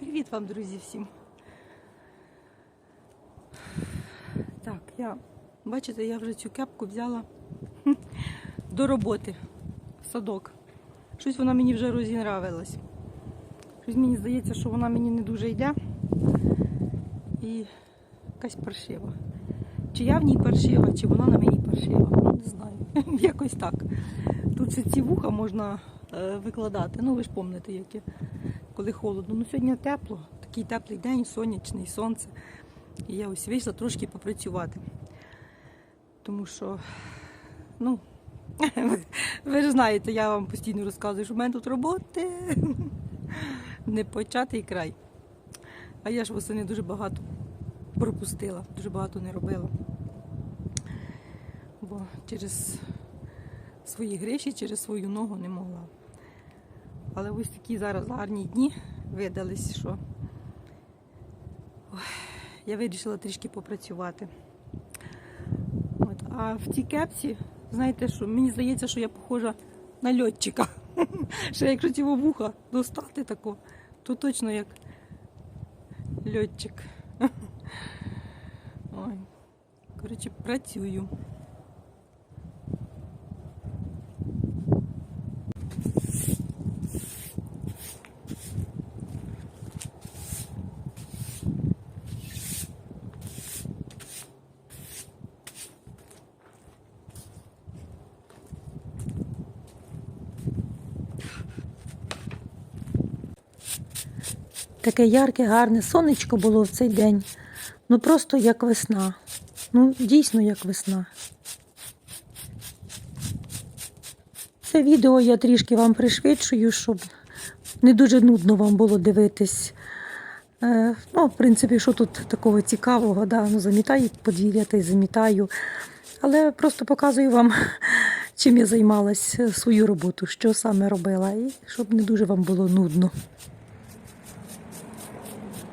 Привіт вам, друзі, всім. Так, я, бачите, я вже цю кепку взяла до роботи в садок. Щось вона мені вже розінравилась. Щось мені здається, що вона мені не дуже йде. І якась паршива. Чи я в ній паршива, чи вона на мені паршива. Ну, не знаю. Якось так. Тут ці вуха можна е, викладати. Ну, ви ж пам'ятаєте, яке, коли холодно. Ну, сьогодні тепло, такий теплий день, сонячний, сонце. І я ось вийшла трошки попрацювати. Тому що, ну, ви, ж знаєте, я вам постійно розказую, що в мене тут роботи не початий край. А я ж восени дуже багато пропустила, дуже багато не робила. Бо через свої гріші, через свою ногу не могла. Але ось такі зараз гарні дні видались, що я вирішила трішки попрацювати. От. А в цій кепці, знаєте що, мені здається, що я похожа на льотчика. Що якщо цього вуха достати тако, то точно як льотчик. Ой. Коротше, працюю. Таке ярке, гарне сонечко було в цей день. Ну просто як весна. Ну, дійсно як весна. Це відео я трішки вам пришвидшую, щоб не дуже нудно вам було дивитись. Е, ну, в принципі, що тут такого цікавого, да? ну, замітаю подвір'я та й замітаю. Але просто показую вам, чим я займалась свою роботу, що саме робила, і щоб не дуже вам було нудно.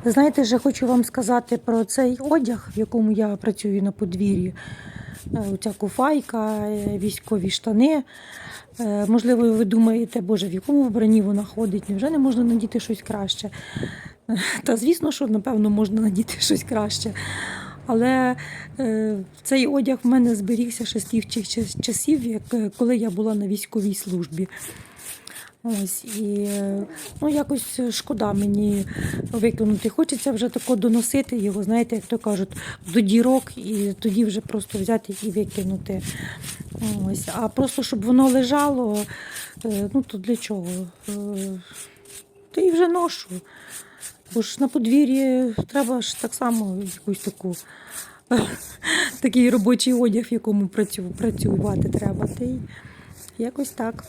Знаєте, вже хочу вам сказати про цей одяг, в якому я працюю на подвір'ї. Е, Оця куфайка, е, військові штани. Е, Можливо, ви думаєте, боже, в якому вбранні вона ходить? Невже не можна надіти щось краще? Та звісно, що напевно можна надіти щось краще. Але цей одяг в мене зберігся ще з тих часів, як, коли я була на військовій службі. Ось і ну якось шкода мені викинути. Хочеться вже тако доносити його, знаєте, як то кажуть, до дірок, і тоді вже просто взяти і викинути. Ось. А просто щоб воно лежало, е, ну то для чого? Е, Та й вже ношу. Бо ж на подвір'ї треба ж так само якусь таку. Такий робочий одяг, в якому працю- працювати треба. Та й якось так.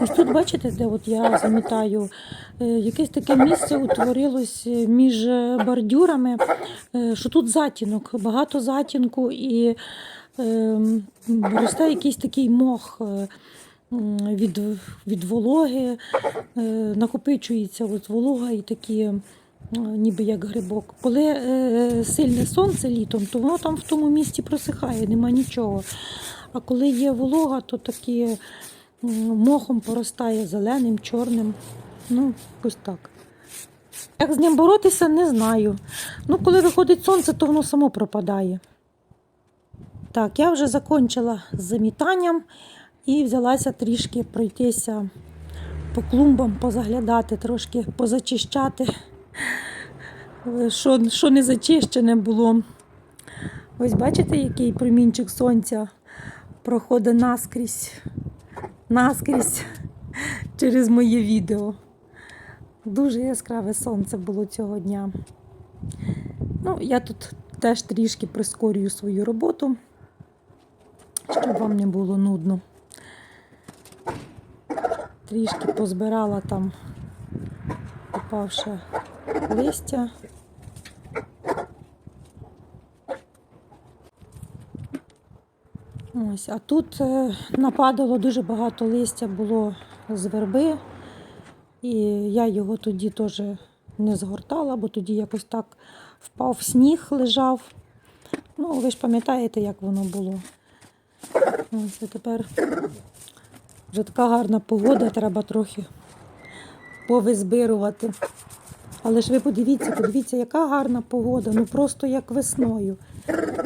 Ось тут бачите, де от я замітаю, е, якесь таке місце утворилось е, між е, бордюрами, що тут затінок, багато затінку і е, росте якийсь такий мох від, від вологи, накопичується от волога і такі. е, Ніби як грибок. Коли е, сильне сонце літом, то воно там в тому місці просихає, нема нічого. А коли є волога, то такі мохом поростає зеленим, чорним. Ну, ось так. Як з ним боротися, не знаю. Ну, коли виходить сонце, то воно само пропадає. Так, я вже закінчила з замітанням і взялася трішки пройтися по клумбам, позаглядати, трошки позачищати, е, що, що не зачищене було. Ось бачите, який промінчик сонця проходить наскрізь, наскрізь через моє відео. Дуже яскраве сонце було цього дня. Ну, я тут теж трішки прискорюю свою роботу, щоб вам не було нудно. Трішки позбирала там попавше листя. Ось, а тут е, нападало дуже багато листя було з верби, і я його тоді теж не згортала, бо тоді якось так впав сніг, лежав. Ну, ви ж пам'ятаєте, як воно було. Ось, а тепер вже така гарна погода, треба трохи повизбирувати. Але ж ви подивіться, подивіться, яка гарна погода, ну просто як весною.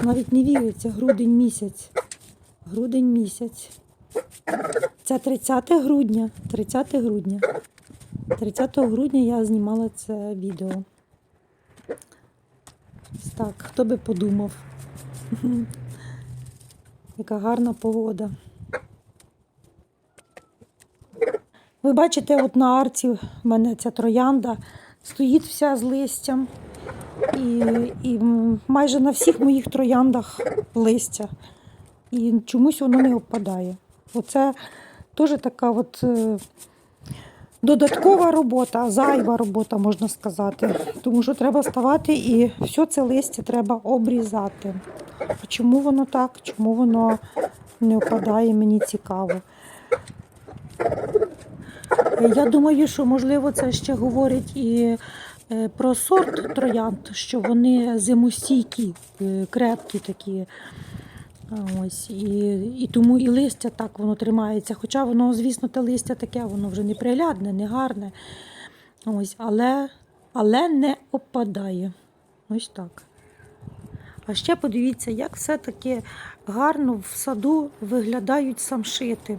Навіть не віриться, грудень місяць. Грудень місяць. Це 30 грудня. 30 грудня. 30 грудня я знімала це відео. Так, хто би подумав. Яка гарна погода. Ви бачите, от на арці в мене ця троянда стоїть вся з листям. І, і майже на всіх моїх трояндах листя. І чомусь воно не опадає. Оце теж така от е, додаткова робота, зайва робота, можна сказати. Тому що треба ставати і все це листя треба обрізати. А чому воно так? Чому воно не опадає, мені цікаво. Я думаю, що можливо це ще говорить і е, про сорт троянд, що вони зимостійкі, е, крепкі такі. Ось, і, і тому і листя так воно тримається. Хоча воно, звісно, те листя таке, воно вже не приглядне, не гарне. Ось, але, але не опадає. Ось так. А ще подивіться, як все-таки гарно в саду виглядають самшити.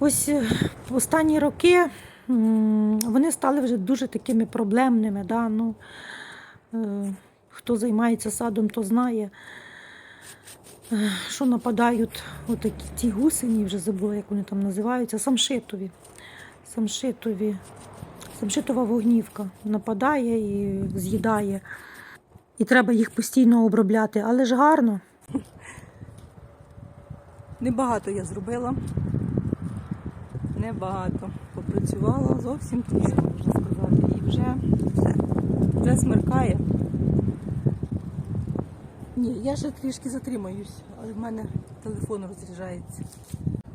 Ось е, в останні роки вони стали вже дуже такими проблемними. Да? Ну, е, хто займається садом, то знає, е, що нападають отакі ті гусені, вже забула, як вони там називаються, самшитові. Самшитові. Самшитова вогнівка нападає і з'їдає. І треба їх постійно обробляти, але ж гарно. Небагато я зробила. Небагато. Попрацювала зовсім трішки, можна сказати. І вже все. Вже смеркає. Ні, я ще трішки затримаюсь, але в мене телефон розряджається.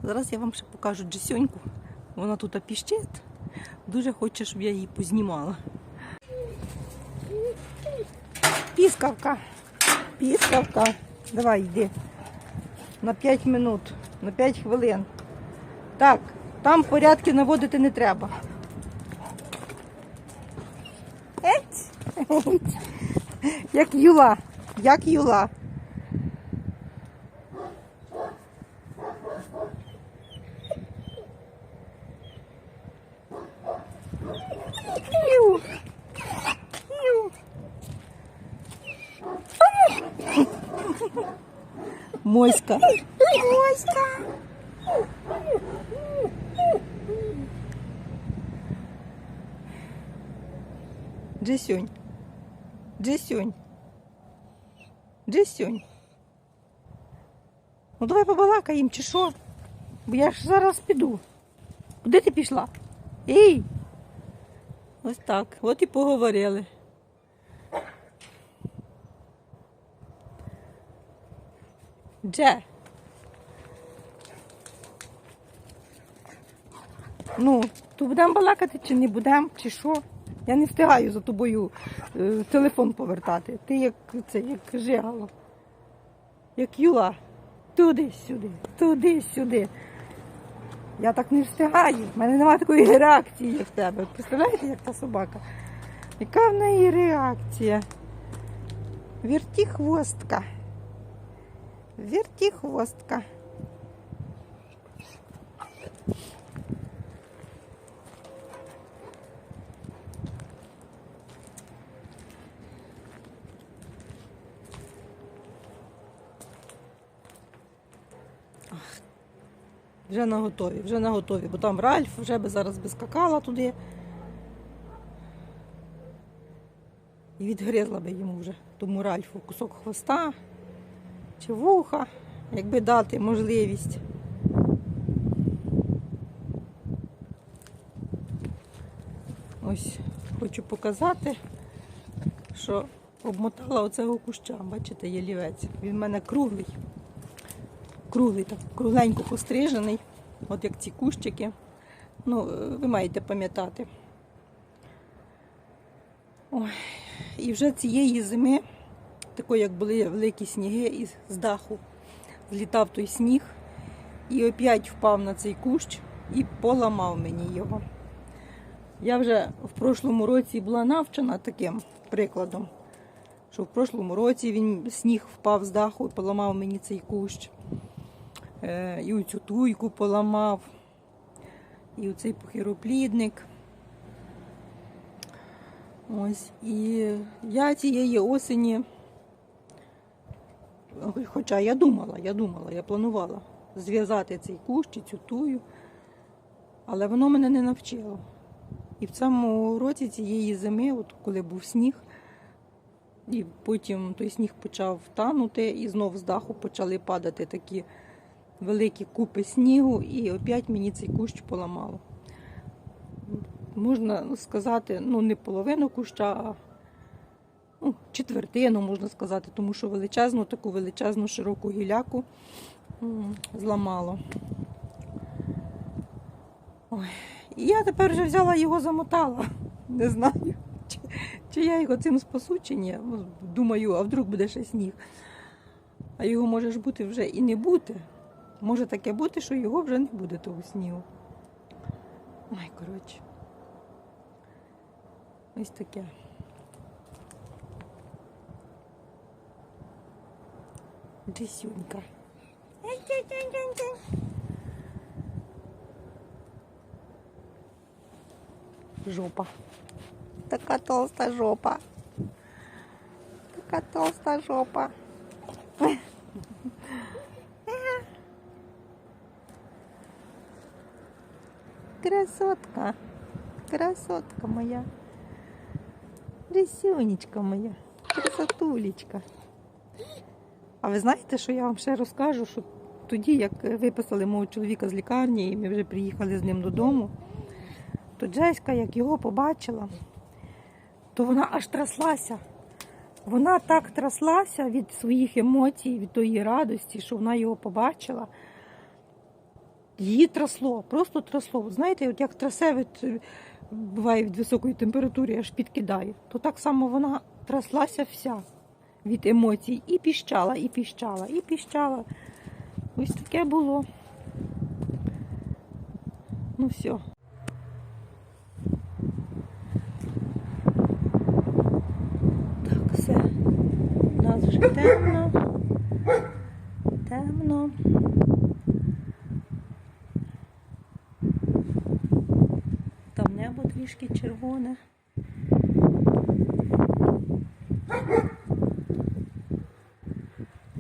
Зараз я вам ще покажу Джесюньку. Вона тут піщить. Дуже хоче, щоб я її познімала. Піскавка. Піскавка. Давай йди. На 5 минут, на 5 хвилин. Так, там порядки наводити не треба. Еть. Як юла. Як юла. Ю. Ю. Моська. Моська. Джесюнь. Джесюнь. Джесюнь. Ну давай побалакаємо, чи що? Бо я ж зараз піду. Куди ти пішла? Ей! Ось так. От і поговорили. Дже. Ну, то будемо балакати чи не будемо, чи що? Я не встигаю за тобою е, телефон повертати. Ти як це, як жигало. Як юла. Туди-сюди, туди-сюди. Я так не встигаю. В мене немає такої реакції, як в тебе. Представляєте, як та собака? Яка в неї реакція? Вірті хвостка. Вірті хвостка. Вже на готові, вже на готові, бо там Ральф вже би зараз би скакала туди. І відгризла би йому вже тому Ральфу кусок хвоста чи вуха, якби дати можливість. Ось хочу показати, що обмотала оцього куща. Бачите, є лівець. Він в мене круглий. Круглий, так, кругленько пострижений, от як ці кущики. Ну, е, ви маєте пам'ятати. Ой, і вже цієї зими, такої, як були великі сніги, і з даху злітав той сніг, і опять впав на цей кущ і поламав мені його. Я вже в прошлому році була навчена таким прикладом, що в прошлому році він сніг впав з даху і поламав мені цей кущ. Е, і оцю туйку поламав, і оцей похироплідник. Ось. І я цієї осені, хоча я думала, я думала, я планувала зв'язати цей кущ чи цю тую, але воно мене не навчило. І в цьому році цієї зими, от коли був сніг, і потім той сніг почав танути, і знов з даху почали падати такі великі купи снігу, і опять мені цей кущ поламало. Можна сказати, ну не половину куща, а ну, четвертину, можна сказати, тому що величезну, таку величезну широку гіляку зламало. Ой. І я тепер вже взяла його замотала. Не знаю, чи, чи я його цим спасу, чи ні. Думаю, а вдруг буде ще сніг. А його може ж бути вже і не бути. Може таке бути, що його вже не буде того снігу. Ой, коротше. Ось таке. Джисюнька. Жопа. Така толста жопа. Така толста жопа. Красотка. Красотка моя. Рисюнечка моя. Красотулечка. А ви знаєте, що я вам ще розкажу, що тоді, як виписали мого чоловіка з лікарні, і ми вже приїхали з ним додому, то Джеська, як його побачила, то вона аж траслася. Вона так траслася від своїх емоцій, від тої радості, що вона його побачила. Її трасло, просто трасло. Знаєте, от як трасе від, буває від високої температури, аж підкидає, то так само вона траслася вся від емоцій. І піщала, і піщала, і піщала. Ось таке було. Ну все. Так, все. У нас вже темно. Темно. Червоне.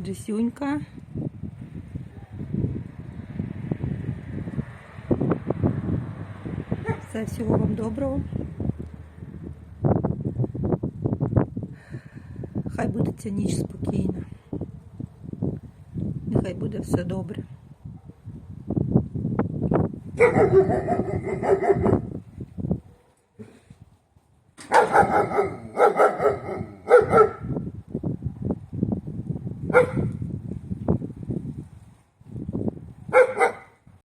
Джесюнька. Все, всього вам доброго. Хай буде ця ніч спокійна. Нехай буде все добре.